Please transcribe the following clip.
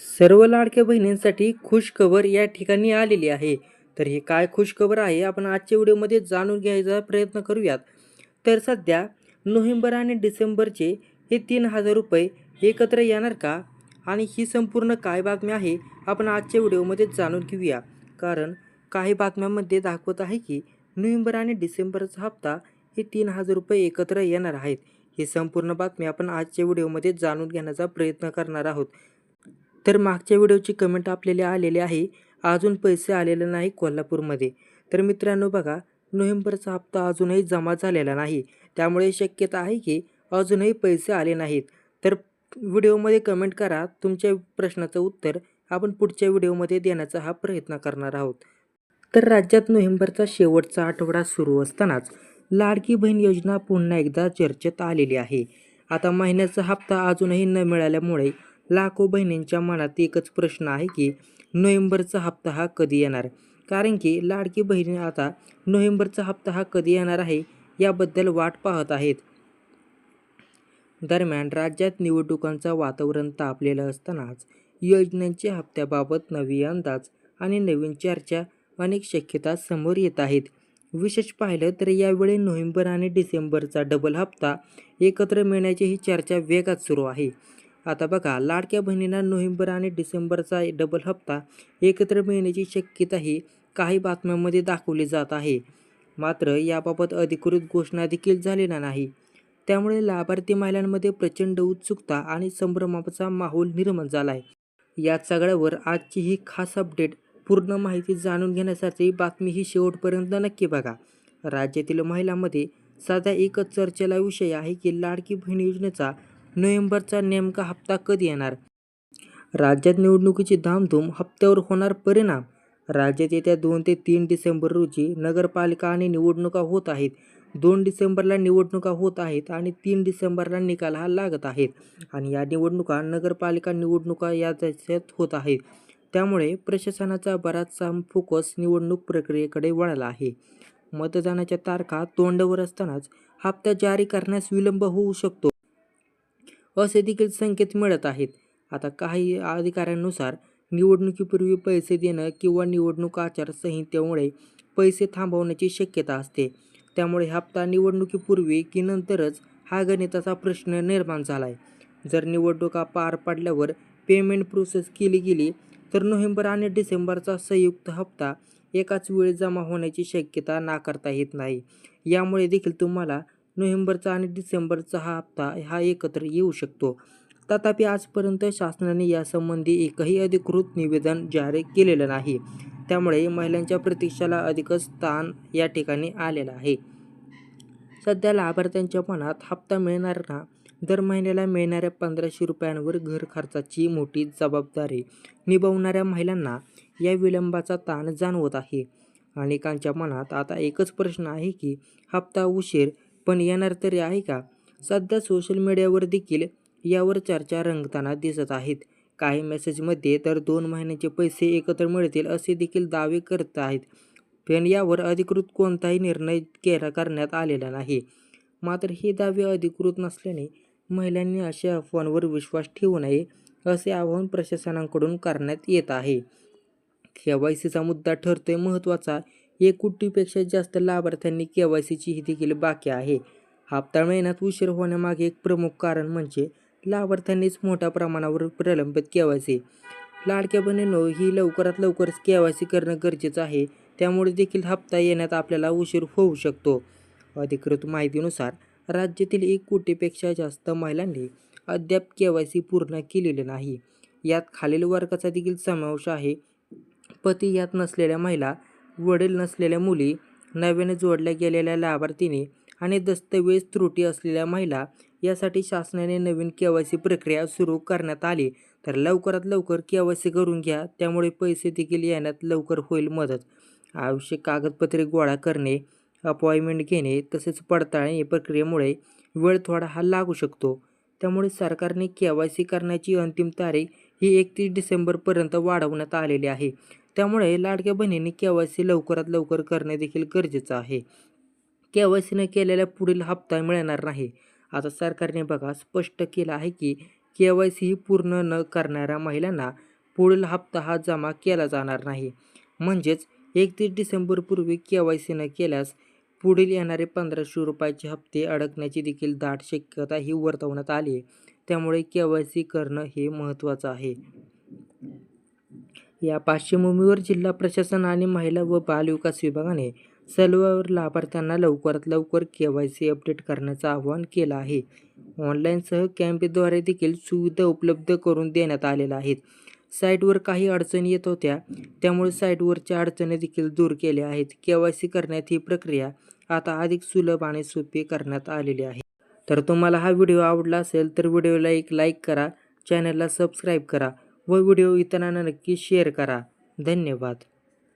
सर्व लाडक्या बहिणींसाठी खुशखबर या ठिकाणी आलेली आहे. तर हे काय खुशखबर आहे आपण आजच्या व्हिडिओमध्ये जाणून घ्यायचा प्रयत्न करूयात. तर सध्या नोव्हेंबर आणि डिसेंबरचे हे तीन हजार रुपये एकत्र येणार का? आणि ही संपूर्ण काय बातमी आहे आपण आजच्या व्हिडिओमध्ये जाणून घेऊया. कारण काही बातम्यांमध्ये दाखवत आहे की नोव्हेंबर आणि डिसेंबरचा हप्ता हे तीन हजार रुपये एकत्र येणार आहेत. ही संपूर्ण बातमी आपण आजच्या व्हिडिओमध्ये जाणून घेण्याचा प्रयत्न करणार आहोत. तर मागच्या व्हिडिओची कमेंट आपल्याला आलेली आहे. अजून पैसे आलेले नाही कोल्हापूरमध्ये. तर मित्रांनो बघा नोव्हेंबरचा हप्ता अजूनही जमा झालेला नाही. त्यामुळे शक्यता आहे की अजूनही पैसे आले नाहीत. तर व्हिडिओमध्ये कमेंट करा. तुमच्या प्रश्नाचं उत्तर आपण पुढच्या व्हिडिओमध्ये देण्याचा हा प्रयत्न करणार आहोत. तर राज्यात नोव्हेंबरचा शेवटचा आठवडा सुरू असतानाच लाडकी बहीण योजना पुन्हा एकदा चर्चेत आलेली आहे. आता महिन्याचा हप्ता अजूनही न मिळाल्यामुळे लाखो बहिणींच्या मनात एकच प्रश्न आहे की नोव्हेंबरचा हप्ता हा कधी येणार? कारण की लाडकी बहिणी आता नोव्हेंबरचा हप्ता हा कधी येणार आहे याबद्दल वाट पाहत आहेत. दरम्यान राज्यात निवडणुकांचं वातावरण तापलेलं असतानाच योजनांच्या हप्त्याबाबत नवी अंदाज आणि नवीन चर्चा अनेक शक्यता समोर येत आहेत. विशेष पाहिलं तर यावेळी नोव्हेंबर आणि डिसेंबरचा डबल हप्ता एकत्र मिळण्याची ही चर्चा वेगात सुरू आहे. आता बघा लाडक्या बहिणींना नोव्हेंबर आणि डिसेंबरचा डबल हप्ता एकत्र मिळण्याची शक्यताही काही बातम्यांमध्ये दाखवली जात आहे. मात्र याबाबत अधिकृत घोषणा देखील झालेला नाही. त्यामुळे लाभार्थी महिलांमध्ये प्रचंड उत्सुकता आणि संभ्रमाचा माहोल निर्माण झाला आहे या सगळ्यावर आजची ही खास अपडेट पूर्ण माहिती जाणून घेण्यासाठी बातमी ही शेवटपर्यंत नक्की बघा. राज्यातील महिलांमध्ये सध्या एकच चर्चेला विषय आहे की लाडकी बहीण योजनेचा नोव्हेंबरचा नेमका हप्ता कधी येणार? राज्यात निवडणुकीची धामधूम हप्त्यावर होणार परिणाम? राज्यात येत्या दोन ते तीन डिसेंबर रोजी नगरपालिका आणि निवडणुका होत आहेत. दोन डिसेंबरला निवडणुका होत आहेत आणि तीन डिसेंबरला निकाल हा लागत आहेत. आणि या निवडणुका नगरपालिका निवडणुका या त्याच्यात होत आहेत. त्यामुळे प्रशासनाचा बराचसा फोकस निवडणूक प्रक्रियेकडे वळाला आहे. मतदानाच्या तारखा तोंडावर असतानाच हप्ता जारी करण्यास विलंब होऊ शकतो. असे देखील संकेत मिळत आहेत. आता काही अधिकाऱ्यांनुसार निवडणुकीपूर्वी पैसे देणं किंवा निवडणूक आचारसंहितेमुळे पैसे थांबवण्याची शक्यता असते. त्यामुळे हप्ता निवडणुकीपूर्वी की नंतरच हा गणिताचा प्रश्न निर्माण झाला आहे जर निवडणुका पार पडल्यावर पेमेंट प्रोसेस केली गेली तर नोव्हेंबर आणि डिसेंबरचा संयुक्त हप्ता एकाच वेळी जमा होण्याची शक्यता नाकारता येत नाही. यामुळे देखील तुम्हाला नोव्हेंबरचा आणि डिसेंबरचा हा हप्ता हा एकत्र येऊ शकतो. तथापि आजपर्यंत शासनाने यासंबंधी एकही अधिकृत निवेदन जारी केलेलं नाही. त्यामुळे महिलांच्या प्रतीक्षाला अधिकच स्थान या ठिकाणी आलेलं आहे. सध्या लाभार्थ्यांच्या मनात हप्ता मिळणाऱ्यांना दर महिन्याला मिळणाऱ्या पंधराशे रुपयांवर घर खर्चाची मोठी जबाबदारी निभावणाऱ्या महिलांना या विलंबाचा ताण जाणवत आहे. अनेकांच्या मनात आता एकच प्रश्न आहे की हप्ता उशीर पण येणार तरी आहे का? सध्या सोशल मीडियावर देखील यावर चर्चा रंगताना दिसत आहेत. काही मेसेजमध्ये तर दोन महिन्याचे पैसे एकत्र मिळतील असे देखील दावे करत आहेत. पण यावर अधिकृत कोणताही निर्णय केला करण्यात आलेला नाही. मात्र हे दावे अधिकृत नसल्याने महिलांनी अशा अफवांवर विश्वास ठेवू नये असे आवाहन प्रशासनाकडून करण्यात येत आहे. के वाय सीचा मुद्दा ठरतोय महत्त्वाचा एक कोटीपेक्षा जास्त लाभार्थ्यांनी के वाय सीची देखील बाकी आहे. हप्ता महिन्यात उशीर होण्यामागे एक प्रमुख कारण म्हणजे लाभार्थ्यांनीच मोठ्या प्रमाणावर प्रलंबित के वाय सी. लाडक्या बहिणीनो ही लवकरात लवकरच के वाय सी करणं गरजेचं आहे. त्यामुळे देखील हप्ता येण्यात आपल्याला उशीर होऊ शकतो. अधिकृत माहितीनुसार राज्यातील एक कोटीपेक्षा जास्त महिलांनी अद्याप के वाय सी पूर्ण केलेली नाही. यात खालील वर्गाचा देखील समावेश आहे. पती यात नसलेल्या महिला वडील नसलेल्या मुली नव्याने जोडल्या गेलेल्या लाभार्थीने आणि दस्तऐवज त्रुटी असलेल्या महिला यासाठी शासनाने नवीन के वाय सी प्रक्रिया सुरू करण्यात आली. तर लवकरात लवकर के वाय सी करून घ्या त्यामुळे पैसे देखील येण्यात लवकर होईल मदत. आवश्यक कागदपत्रे गोळा करणे अपॉइंटमेंट घेणे तसेच पडताळणी प्रक्रियेमुळे वेळ थोडा हा लागू शकतो. त्यामुळे सरकारने के वाय सी करण्याची अंतिम तारीख ही एकतीस डिसेंबरपर्यंत वाढवण्यात आलेली आहे. त्यामुळे लाडक्या बहिणींनी के वाय सी लवकरात लवकर करणे देखील गरजेचं आहे. के वाय सीनं केलेल्या पुढील हप्ता मिळणार नाही. आता सरकारने बघा स्पष्ट केलं आहे की के वाय सी पूर्ण न करणाऱ्या महिलांना पुढील हप्ता हा जमा केला जाणार नाही. म्हणजेच एकतीस डिसेंबरपूर्वी के वाय सी न केल्यास पुढील येणारे पंधराशे रुपयाचे हप्ते अडकण्याची देखील दाट शक्यता ही वर्तवण्यात आली आहे. त्यामुळे के वाय सी करणं हे महत्त्वाचं आहे. या पार्श्वभूमीवर जिल्हा प्रशासन आणि महिला व बालविकास विभागाने सर्व लाभार्थ्यांना लवकरात लवकर के वाय सी अपडेट करण्याचं आवाहन केलं आहे. ऑनलाईनसह कॅम्पद्वारे देखील सुविधा उपलब्ध करून देण्यात आलेल्या आहेत. साईटवर काही अडचणी येत होत्या. त्यामुळे साईटवरच्या अडचणी देखील दूर केल्या आहेत. के वाय सी करण्यात ही प्रक्रिया आता अधिक सुलभ आणि सोपी करण्यात आलेली आहे. तर तुम्हाला हा व्हिडिओ आवडला असेल तर व्हिडिओला एक लाईक करा. चॅनलला सबस्क्राईब करा. व व्हिडिओ इतरांना नक्की शेअर करा. धन्यवाद.